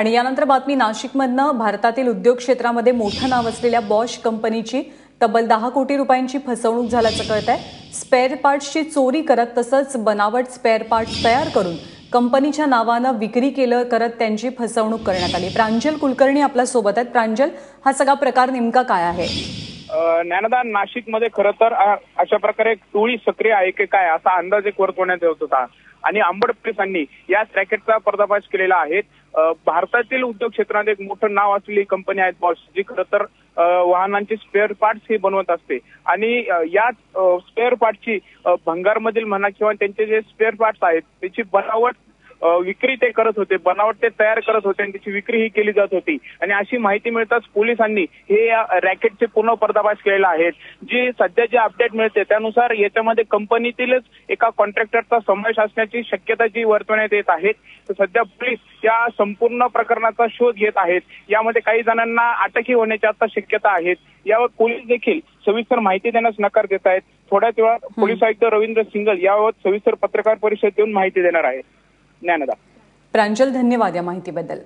आणि यानंतर बातमी नाशिकमधनं. भारतातील उद्योग क्षेत्रामध्ये मोठं नाव असलेल्या बॉश कंपनीची तब्बल दहा कोटी रुपयांची फसवणूक झाल्याचं कळत आहे स्पेअर पार्ट्सची चोरी करत तसंच बनावट स्पेअर पार्ट्स तयार करून कंपनीच्या नावानं विक्री केलं करत त्यांची फसवणूक करण्यात आली. प्रांजल कुलकर्णी आपल्यासोबत आहेत. प्रांजल हा सगळा प्रकार नेमका काय आहे? ज्ञानदान नाशिकमध्ये खरं तर अशा प्रकारे टोळी सक्रिय आहे की काय असा अंदाज एक वर्तवण्यात येत होता. आणि आंबड पोलिसांनी या रॅकेटचा पर्दाफाश केलेला आहे. भारतातील उद्योग क्षेत्रात एक मोठं नाव असलेली कंपनी आहे बॉश जी खरं तर वाहनांचे स्पेअर पार्ट्स हे बनवत असते. आणि याच या स्पेअर पार्टची भंगारमधील म्हणा किंवा त्यांचे जे स्पेअर पार्ट्स आहेत त्याची बनावट विक्री ते करत होते बनावट ते तयार करत होते आणि त्याची विक्री ही केली जात होती. आणि अशी माहिती मिळताच पोलिसांनी हे या रॅकेटचे पूर्ण पर्दाफाश केलेला आहे जी सध्या जे अपडेट मिळते त्यानुसार याच्यामध्ये कंपनीतीलच एका कॉन्ट्रॅक्टरचा समावेश असण्याची शक्यता जी वर्तवण्यात येत आहे तर सध्या पोलीस या संपूर्ण प्रकरणाचा शोध घेत आहेत. यामध्ये काही जणांना अटकही होण्याची आता शक्यता आहेत यावर पोलीस देखील सविस्तर माहिती देण्यास नकार देत आहेत. थोड्याच वेळात पोलीस आयुक्त रवींद्र सिंगल याबाबत सविस्तर पत्रकार परिषद देऊन माहिती देणार आहेत. ज्ञानदा. प्रांजल धन्यवाद या माहितीबद्दल.